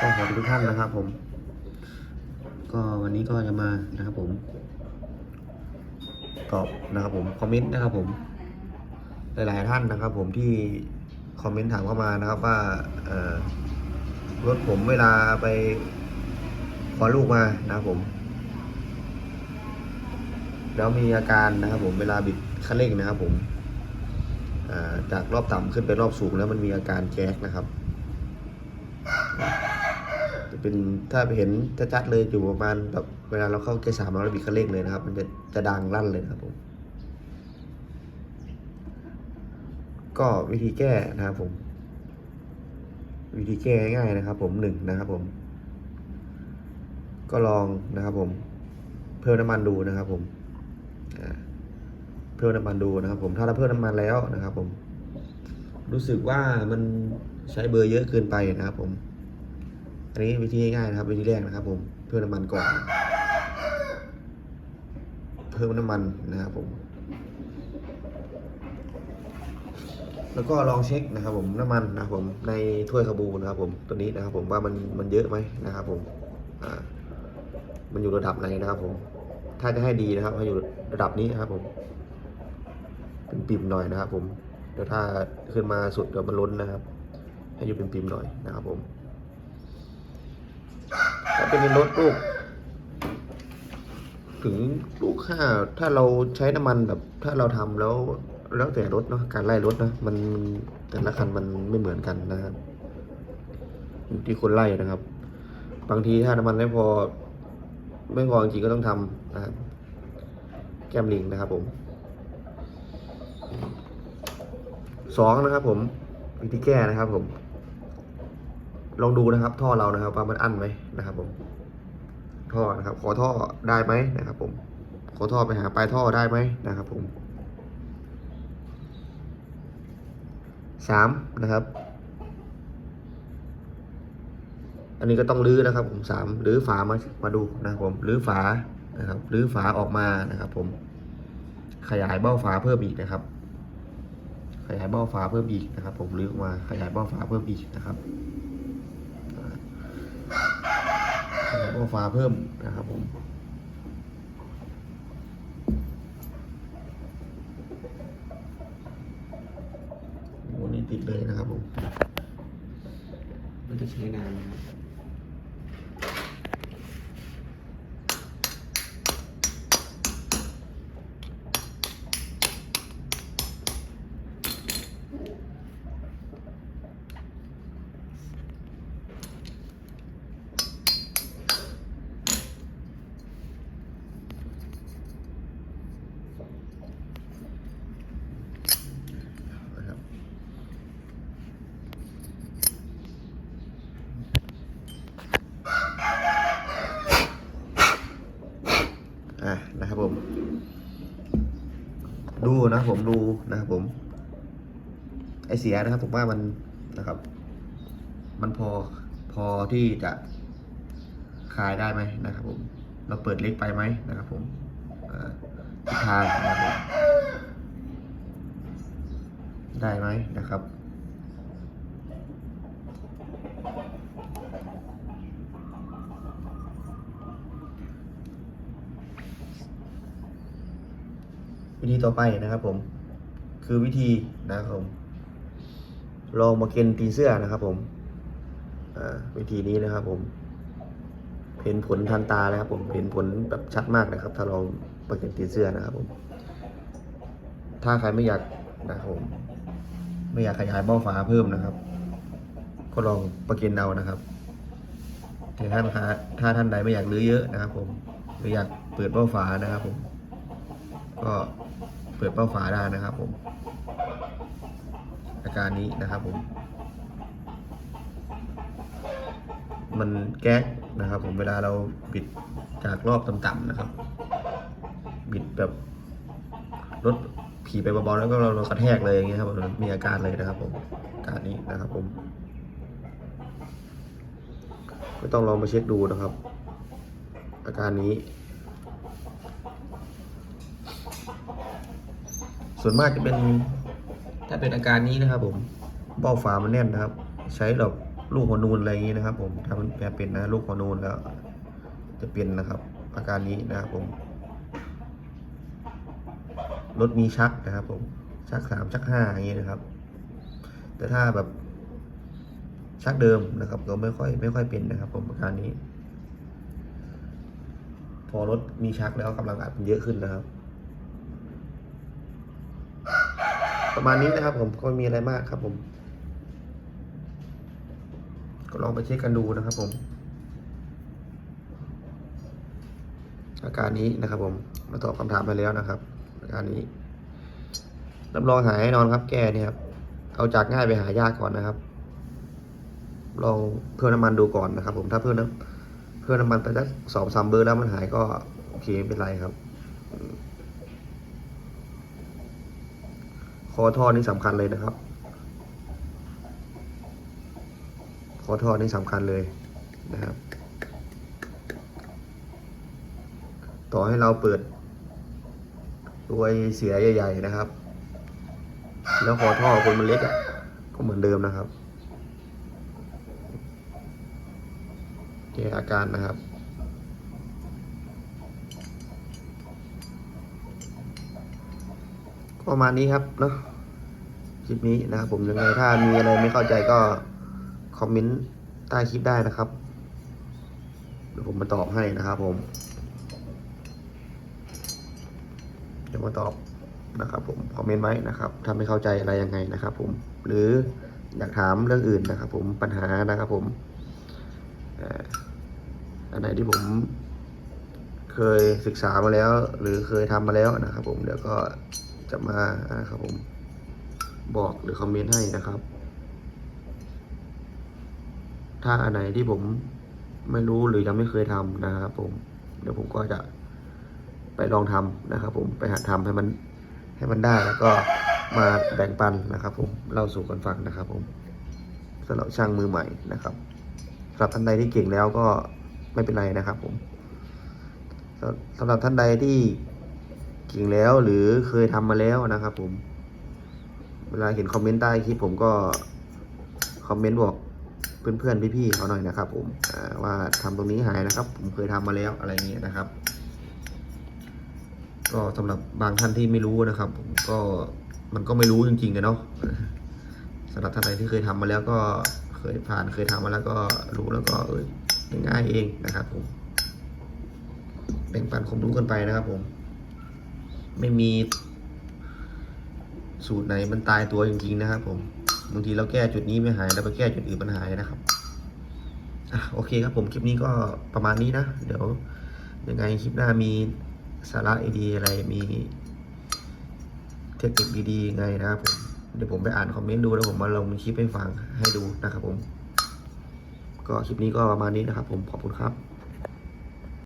ก็สวัสดีทุกท่านนะครับ ผม ก็วันนี้ก็จะมานะครับ ผม ตอบนะครับ ผมคอมเมนต์นะครับ ผม หลาย ๆ ท่านนะครับ ผมที่คอมเมนต์ถามเข้ามานะครับ ว่ารถผมเวลาไปขอลูกมานะครับผม แล้วมีอาการนะครับ ผมเวลาบิดคันเร่งนะครับ ผมจากรอบต่ำขึ้นไปรอบสูงแล้วมันมีอาการแจ๊กนะครับ จะเป็นถ้าไปเห็นชัดๆเลยอยู่ประมาณแบบเวลาเราเข้าเกียร์สามเราบิดคันเร่งเลยนะครับ มันจะจะดังลั่นเลยนะครับผมก็วิธีแก้นะครับผม วิธีแก้ง่ายนะครับ ผมหนึ่งนะครับผม ก็ลองนะครับผม เพิ่มน้ำมันดูนะครับผมเพิ่มน้ำมันดูนะครับ ผมถ้าเราเพิ่มน้ำมันแล้วนะครับ ผม รู้สึกว่ามันใช้เบอร์เยอะเกินไปนะครับผม อันนี้วิธีง่ายๆนะครับวิธีแรกนะครับ ผมเพิ่มน้ำมันก่อน เพิ่มน้ำมันนะครับผม แล้วก็ลองเช็คนะครับ ผมน้ำมันนะครับผมในถ้วยคาบูนะครับ ผมตัวนี้นะครับ ผมว่ามันมันเยอะไหมนะครับ ผมอ่ามันอยู่ระดับไหนนะครับ ผม ถ้าจะให้ดีนะครับให้อยู่ระดับนี้นะครับ ผมเป็นปิ่มหน่อยนะครับ ผมเดี๋ยวถ้าขึ้นมาสุดเดี๋ยวมันล้นนะครับ ให้อยู่เป็นปิ่มๆหน่อยนะครับ ผม ถ้าเป็นรถลูก ถึงลูกค่าถ้าเราใช้น้ำมันแบบ ถ้าเราทำแล้วแล้วแต่รถเนาะการไล่รถนะมันแต่ละคันมันไม่เหมือนกันนะครับอยู่ที่คนไล่นะครับ บางทีถ้าน้ำมันไม่พอ ไม่พอจริงก็ต้องทำนะครับแก้มลิงนะครับผมสองนะครับผมวิธีแก้นะครับผม ลองดูนะครับ ท่อเรานะครับว่ามันอั้นไหมนะครับผมท่อนะครับ ขอท่อได้ไหมนะครับ ผม ขอท่อไปหาปลายท่อได้ไหมนะครับผมสามนะครับ อันนี้ก็ต้องรื้อนะครับ ผมสามรื้อฝามามาดูนะครับผมรื้อฝานะครับรื้อฝาออกมานะครับ ผม ขยายเบ้าฝาเพิ่มอีกนะครับ ขยายเบ้าฝาเพิ่มอีกนะครับ ผมรื้อออกมาขยายเบ้าฝาเพิ่มอีกนะครับ ขยาย เบ้าฝาเพิ่มนะครับผมโอ้นี่ติดเลยนะครับผม มันจะใช้นานนะครับ อะนะครับผม ดูนะผมดูนะครับผมไอเสียนะครับผมว่ามันนะครับ มันพอพอที่จะคลายได้ไหมนะครับ ผม เราเปิดเล็กไปไหมนะครับ ผมอ่าทิศทางนะครับผมได้ไหมนะครับ ต่อไปนะครับ ผม คือวิธีนะครับผม ลองมาเกณฑ์ตีเสื้อนะครับ ผมวิธีนี้นะครับ ผม เห็นผลทันตาเลยครับ ผมเห็นผลแบบชัดมากนะครับ ถ้าเรามาเกณฑ์ตีเสื้อนะครับ ผม ถ้าใครไม่อยากนะครับผมไม่อยากขยายเบ้าฝาเพิ่มนะครับ ก็ลองประเกณฑ์เอานะครับแต่ท่านถ้าท่านใดไม่อยากรื้อเยอะนะครับ ผมหรืออยากเปิดเบ้าฝานะครับ ผม ก็ เปิดเบ้าฝาได้นะครับผม อาการนี้นะครับผม มันแก๊กนะครับ ผมเวลาเราบิดจากรอบต่ำๆนะครับ บิดแบบรถผีไปเบาๆแล้วก็เราเรากระแทกเลยอย่างเงี้ยครับมันมีอาการเลยนะครับ ผมอาการนี้นะครับ ผมก็ต้องลองมาเช็คดูนะครับ อาการนี้ ส่วนมากจะเป็นถ้าเป็นอาการนี้นะครับ ผมเบ้าฝามันแน่นนะครับ ใช้แบบลูกหัวนูนอะไรอย่างนี้นะครับ ผมถ้ามันแปลเป็นนะลูกหัวนูนแล้ว จะเป็นนะครับ อาการนี้นะครับผมรถมีชักนะครับ ผมชักสามชักห้าอย่างนี้นะครับ แต่ถ้าแบบชักเดิมนะครับ ก็ไม่ค่อยไม่ค่อยเป็นนะครับ ผมอาการนี้ พอรถมีชักแล้วกำลังอัดมันเยอะขึ้นนะครับ ประมาณนี้นะครับ ผมก็ไม่มีอะไรมากครับ ผม ก็ลองไปเช็คกันดูนะครับ ผม อาการนี้นะครับ ผมมาตอบคำถามไปแล้วนะครับ อาการนี้รับรองหายแน่นอนครับ แก้เนี่ยครับ เอาจากง่ายไปหายากก่อนนะครับ ลองเพิ่มน้ำมันดูก่อนนะครับ ผมถ้าเพิ่มน้ำเพิ่มน้ำมันไปสักสองสามเบอร์แล้วมันหายก็โอเคไม่เป็นไรครับอืม คอท่อนี่สำคัญเลยนะครับ คอท่อนี่สำคัญเลยนะครับ ต่อให้เราเปิดตัวไอเสียใหญ่ๆนะครับ แล้วคอท่อคนมันเล็กอะก็เหมือนเดิมนะครับแก้อาการนะครับ ประมาณนี้ครับเนาะคลิปนี้นะครับผมยังไงถ้ามีอะไรไม่เข้าใจก็คอมเมนต์ใต้คลิปได้นะครับเดี๋ยวผมมาตอบให้นะครับผม เดี๋ยวมาตอบนะครับ ผมคอมเมนต์ไว้นะครับถ้าไม่เข้าใจอะไรยังไงนะครับ ผมหรืออยากถามเรื่องอื่นนะครับ ผมปัญหานะครับ ผมอ่ออันไหนที่ผมเคยศึกษามาแล้ว หรือเคยทำมาแล้วนะครับ ผมเดี๋ยวก็ จะมานะครับผมบอกหรือคอมเมนต์ให้นะครับ ถ้าอันไหนที่ผมไม่รู้หรือยังไม่เคยทำนะครับผม เดี๋ยวผมก็จะไปลองทำนะครับ ผมไปหัดทำให้มันให้มันได้แล้วก็มาแบ่งปันนะครับ ผมเล่าสู่กันฟังนะครับ ผมสำหรับช่างมือใหม่นะครับสำหรับท่านใดที่เก่งแล้วก็ไม่เป็นไรนะครับ ผมสำสำหรับท่านใดที่ เก่งแล้วหรือเคยทำมาแล้วนะครับ ผม เวลาเห็นคอมเมนต์ใต้คลิปผมก็คอมเมนต์บอกเพื่อนๆพี่ๆเขาหน่อยนะครับ ผมอ่าว่าทำตรงนี้หายนะครับ ผมเคยทำมาแล้วอะไรเงี้ยนะครับ ก็สำหรับบางท่านที่ไม่รู้นะครับ ผมก็มันก็ไม่รู้จริงๆกันเนาะสำหรับท่านใดที่เคยทำมาแล้วก็เคยผ่านเคยทำมาแล้วก็รู้แล้วก็เอ้ยง่ายๆเองนะครับ ผมแบ่งปันความรู้กันไปนะครับ ผม ไม่มี สูตรไหนมันตายตัวจริง ๆ นะครับ ผมบางทีเราแก้จุดนี้ไม่หายแล้วไปแก้จุดอื่นมันหายนะครับอะโอเคครับผมคลิปนี้ก็ประมาณนี้นะ เดี๋ยวยังไงคลิปหน้ามีสาระดีๆอะไรมีเทคนิคดีๆไงนะครับผมเดี๋ยวผมไปอ่านคอมเมนต์ดูแล้วผมมาลงคลิปให้ฟังให้ดูนะครับผม ก็คลิปนี้ก็ประมาณนี้นะครับผมขอบคุณครับ